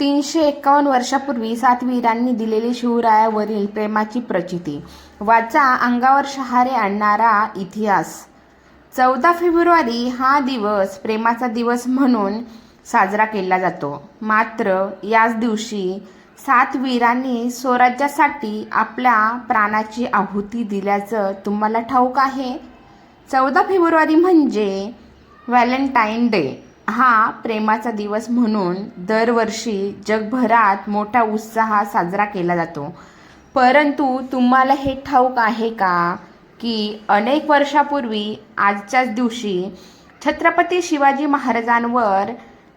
तीनशे एक्कावन्न वर्षापूर्वी सात वीरांनी दिलेली शिवरायावरील प्रेमाची प्रचिती. वाचा अंगावर शहारे आणणारा इतिहास. चौदा फेब्रुवारी हा दिवस प्रेमाचा दिवस म्हणून साजरा केला जातो. मात्र याच दिवशी सात वीरांनी स्वराज्यासाठी आपल्या प्राणाची आहुती दिल्याचं तुम्हाला ठाऊक आहे? चौदा फेब्रुवारी म्हणजे व्हॅलेंटाईन डे. हा प्रेमाचा दिवस म्हणून दरवर्षी जगभरात मोठा उत्साह साजरा केला जातो. परंतु तुम्हाला हे ठाऊक आहे का की अनेक वर्षापूर्वी आजच्याच दिवशी छत्रपती शिवाजी महाराजांवर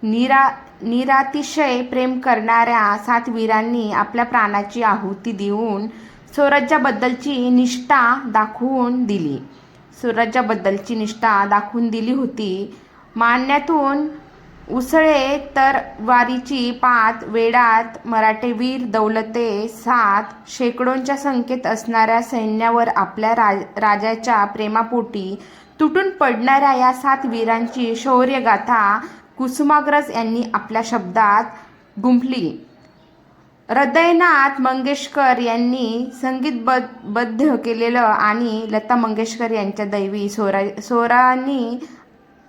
निरा निरातिशय प्रेम करणाऱ्या सात वीरांनी आपल्या प्राणाची आहुती देऊन स्वराज्याबद्दलची निष्ठा दाखवून दिली. स्वराज्याबद्दलची निष्ठा दाखवून दिली होती. मान्यातून उसळे तर वारीची पात वेडात मराठे वीर दौलते सात शेकडोंच्या संख्येत असणाऱ्या सैन्यावर आपल्या राज राजाच्या प्रेमापोटी तुटून पडणाऱ्या या सात वीरांची शौर्यगाथा कुसुमाग्रज यांनी आपल्या शब्दात गुंफली. हृदयनाथ मंगेशकर यांनी संगीतबद्ध बद्ध केलेलं आणि लता मंगेशकर यांच्या दैवी सोरा स्वरांनी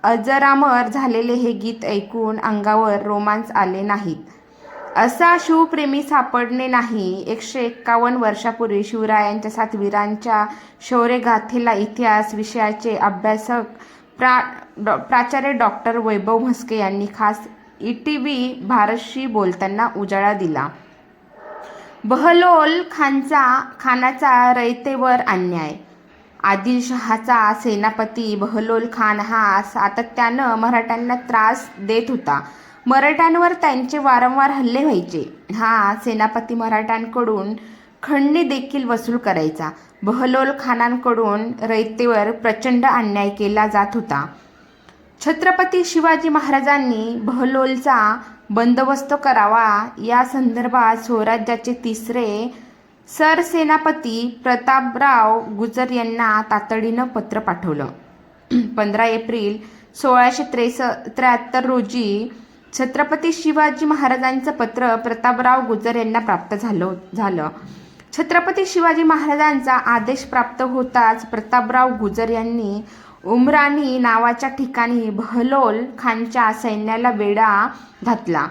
अजरामर झालेले हे गीत ऐकून अंगावर रोमांच आले नाहीत. असा शिवप्रेमी सापडणे नाही. एकशे एक्कावन्न वर्षापूर्वी शिवरायांच्या सातवीरांच्या शौर्यगाथेला इतिहास विषयाचे अभ्यासक प्रा डॉ प्राचार्य डॉक्टर वैभव म्हस्के यांनी खास ई टी व्ही भारतशी बोलताना उजाळा दिला. बहलोल खानचा खानाचा रयतेवर अन्याय. आदिलशहाचा सेनापती बहलोल खान हा सातत्यानं मराठ्यांना त्रास देत होता. मराठ्यांवर त्यांचे वारंवार हल्ले व्हायचे. हा सेनापती मराठ्यांकडून खंडणी देखील वसूल करायचा. बहलोल खानांकडून रयतेवर प्रचंड अन्याय केला जात होता. छत्रपती शिवाजी महाराजांनी बहलोलचा बंदोबस्त करावा या संदर्भात स्वराज्याचे तिसरे सरसेनापती प्रतापराव गुजर यांना तातडीनं पत्र पाठवलं. पंधरा एप्रिल सोळाशे त्रेस त्र्याहत्तर रोजी छत्रपती शिवाजी महाराजांचं पत्र प्रतापराव गुजर यांना प्राप्त झालं झालं. छत्रपती शिवाजी महाराजांचा आदेश प्राप्त होताच प्रतापराव गुजर यांनी उमराणी नावाच्या ठिकाणी बहलोल खानच्या सैन्याला वेढा घातला.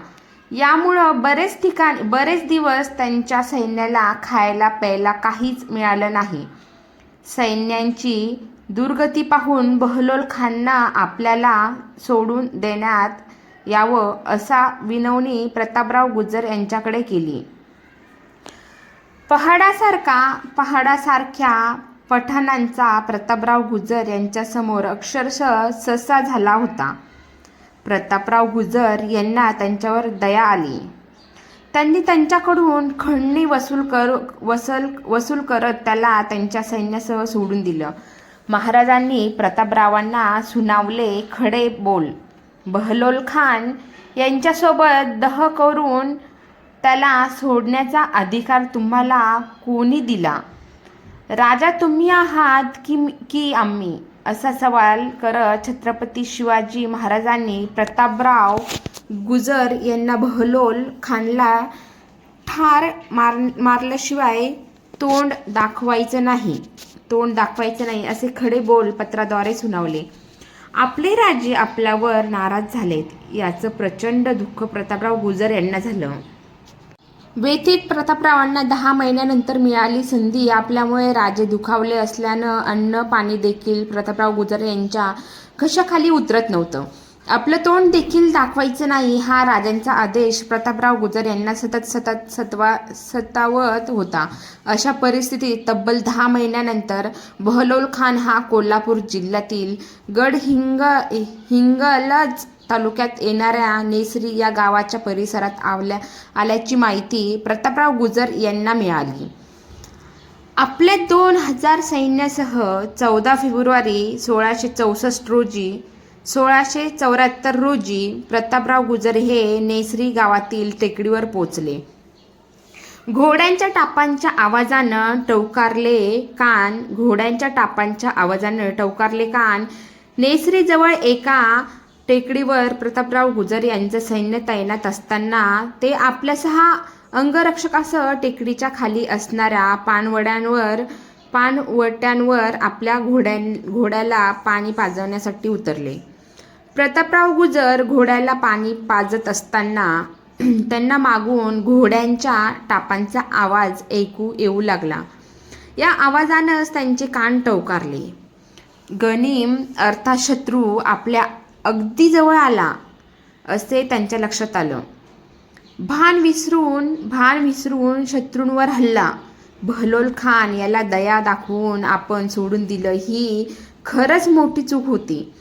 यामुळं बरेच ठिकाण बरेच दिवस त्यांच्या सैन्याला खायला प्यायला काहीच मिळालं नाही. सैन्यांची दुर्गती पाहून बहलोल खानना आपल्याला सोडून देण्यात यावं असा विनवणी प्रतापराव गुजर यांच्याकडे केली. पहाडासारखा पहाडासारख्या पठाणांचा प्रतापराव गुजर यांच्यासमोर अक्षरशः ससा झाला होता. प्रतापराव गुजर यांना त्यांच्यावर दया आली. त्यांनी त्यांच्याकडून खंडणी वसूल कर वसल वसूल करत त्याला त्यांच्या सैन्यासह सोडून दिलं. महाराजांनी प्रतापरावांना सुनावले खडे बोल. बहलोल खान यांच्यासोबत दह करून त्याला सोडण्याचा अधिकार तुम्हाला कोणी दिला? राजा तुम्ही आहात की की आम्ही? असा सवाल करत छत्रपती शिवाजी महाराजांनी प्रतापराव गुजर यांना बहलोल खानला ठार मार मारल्याशिवाय तोंड दाखवायचं नाही. तोंड दाखवायचं नाही असे खडे बोल पत्राद्वारे सुनावले. आपले राजे आपल्यावर नाराज झालेत. याचं प्रचंड दुःख प्रतापराव गुजर यांना झालं. व्यथित प्रतापरावांना दहा महिन्यानंतर मिळाली संधी. आपल्यामुळे राजे दुखावले असल्यानं अन्न पाणी देखील प्रतापराव गुजर यांच्या घशाखाली उतरत नव्हतं. आपलं तोंड देखील दाखवायचं नाही हा राजांचा आदेश. प्रतापराव गुजर यांना सतत सतत सतवा सतावत होता. अशा परिस्थितीत तब्बल दहा महिन्यानंतर बहलोल खान हा कोल्हापूर जिल्ह्यातील गडहिंग हिंगलज तालुक्यात येणाऱ्या नेसरी या गावाच्या परिसरात आवल्या आल्याची माहिती प्रतापराव गुजर यांना मिळाली. आपल्या दोन हजार सैन्यासह चौदा फेब्रुवारी सोळाशे चौसष्ट रोजी सोळाशे चौऱ्याहत्तर रोजी प्रतापराव गुजर हे नेसरी गावातील टेकडीवर पोचले. घोड्यांच्या टापांच्या आवाजानं टवकारले कान घोड्यांच्या टापांच्या आवाजानं टवकारले कान. नेसरीजवळ एका टेकडीवर प्रतापराव गुजर यांचं सैन्य तैनात असताना ते आपल्या सहा अंगरक्षकासह टेकडीच्या खाली असणाऱ्या पाणवड्यांवर पाणवट्यांवर आपल्या घोड्यां घोड्याला पाणी पाजवण्यासाठी उतरले. प्रतापराव गुजर घोड्याला पाणी पाजत असताना त्यांना मागून घोड्यांच्या टापांचा आवाज ऐकू येऊ लागला. या आवाजानंच त्यांचे कान टवकारले. गणिम अर्थात शत्रू आपल्या अगदी जवळ आला असे त्यांच्या लक्षात आलं. भान विसरून भान विसरून शत्रूंवर हल्ला. बहलोल खान याला दया दाखवून आपण सोडून दिलं ही खरंच मोठी चूक होती.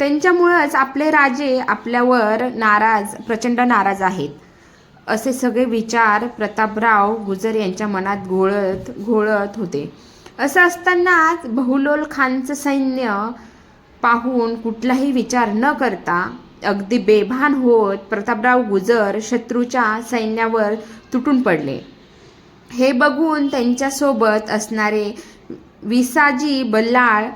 त्यांच्यामुळंच आपले राजे आपल्यावर नाराज प्रचंड नाराज आहेत. असे सगळे विचार प्रतापराव गुजर यांच्या मनात घोळत घोळत होते. असं असतानाच बहुलोल खानचं सैन्य पाहून कुठलाही विचार न करता अगदी बेभान होत प्रतापराव गुजर शत्रूच्या सैन्यावर तुटून पडले. हे बघून त्यांच्यासोबत असणारे विसाजी बल्लाळ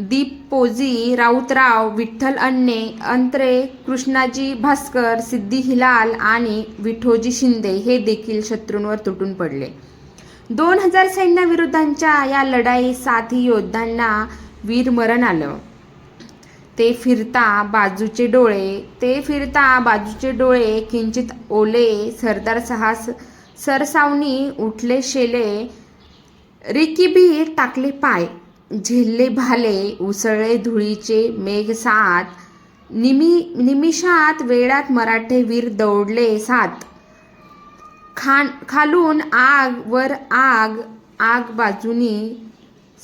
दीपपोजी राऊतराव विठ्ठल अण्णे अंत्रे कृष्णाजी भास्कर सिद्धी हिलाल आणि विठोजी शिंदे हे देखील शत्रूंवर तुटून पडले. दोन हजार सैन्याविरुद्धांच्या या लढाईत साथी योद्धांना वीरमरण आलं. ते फिरता बाजूचे डोळे ते फिरता बाजूचे डोळे किंचित ओले सरदार सहा सरसावनी उठले शेले रिकीबी टाकले पाय. झेलले भाले उसळले धुळीचे मेघ सात. निमि निमिषात वेळात मराठे वीर दौडले सात. खान खालून आग वर आग आग बाजूनी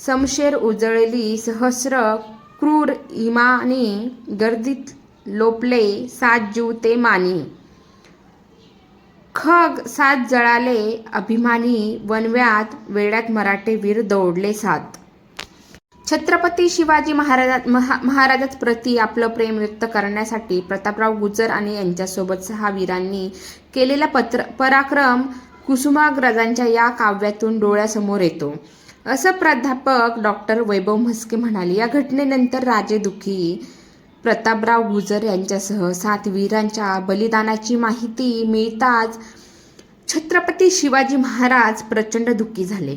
समशेर उजळली सहस्र क्रूर इमानी. गर्दीत लोपले सात जीव ते मानी. खग सात जळाले अभिमानी. वनव्यात वेळात मराठे वीर दौडले सात. छत्रपती शिवाजी महाराजात महा महाराजात प्रती आपलं प्रेम व्यक्त करण्यासाठी प्रतापराव गुजर आणि यांच्यासोबत सहा वीरांनी केलेला पत्र पराक्रम कुसुमाग्रजांच्या या काव्यातून डोळ्यासमोर येतो. असं प्राध्यापक डॉक्टर वैभव म्हस्के म्हणाले या घटनेनंतर राजे दुखी. प्रतापराव गुजर यांच्यासह सात वीरांच्या बलिदानाची माहिती मिळताच छत्रपती शिवाजी महाराज प्रचंड दुःखी झाले.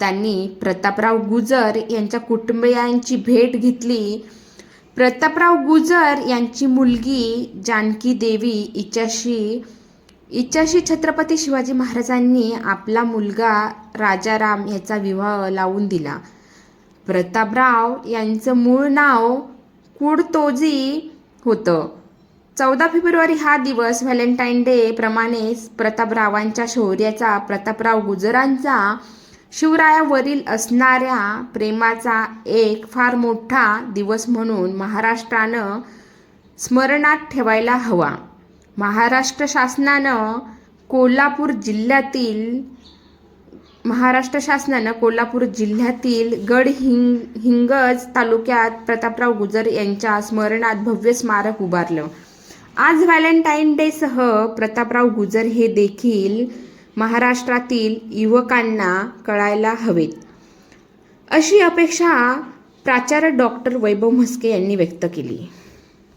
त्यांनी प्रतापराव गुजर यांच्या कुटुंबियांची भेट घेतली. प्रतापराव गुजर यांची मुलगी जानकी देवी हिच्याशी हिच्याशी छत्रपती शिवाजी महाराजांनी आपला मुलगा राजाराम याचा विवाह लावून दिला. प्रतापराव यांचं मूळ नाव कुडतोजी होतं. चौदा फेब्रुवारी हा दिवस व्हॅलेंटाईन डे प्रमाणेच प्रतापरावांच्या शौर्याचा प्रतापराव गुजरांचा शिवरायावरील असणाऱ्या प्रेमाचा एक फार मोठा दिवस म्हणून महाराष्ट्रानं स्मरणात ठेवायला हवा. महाराष्ट्र शासनानं कोल्हापूर जिल्ह्यातील महाराष्ट्र शासनानं कोल्हापूर जिल्ह्यातील गडहिंग हिंगज तालुक्यात प्रतापराव गुजर यांच्या स्मरणात भव्य स्मारक उभारलं. आज व्हॅलेंटाईन डेसह प्रतापराव गुजर हे देखील महाराष्ट्रातील युवकांना कळायला हवेत. अशी अपेक्षा प्राचार्य डॉक्टर वैभव म्हस्के यांनी व्यक्त केली.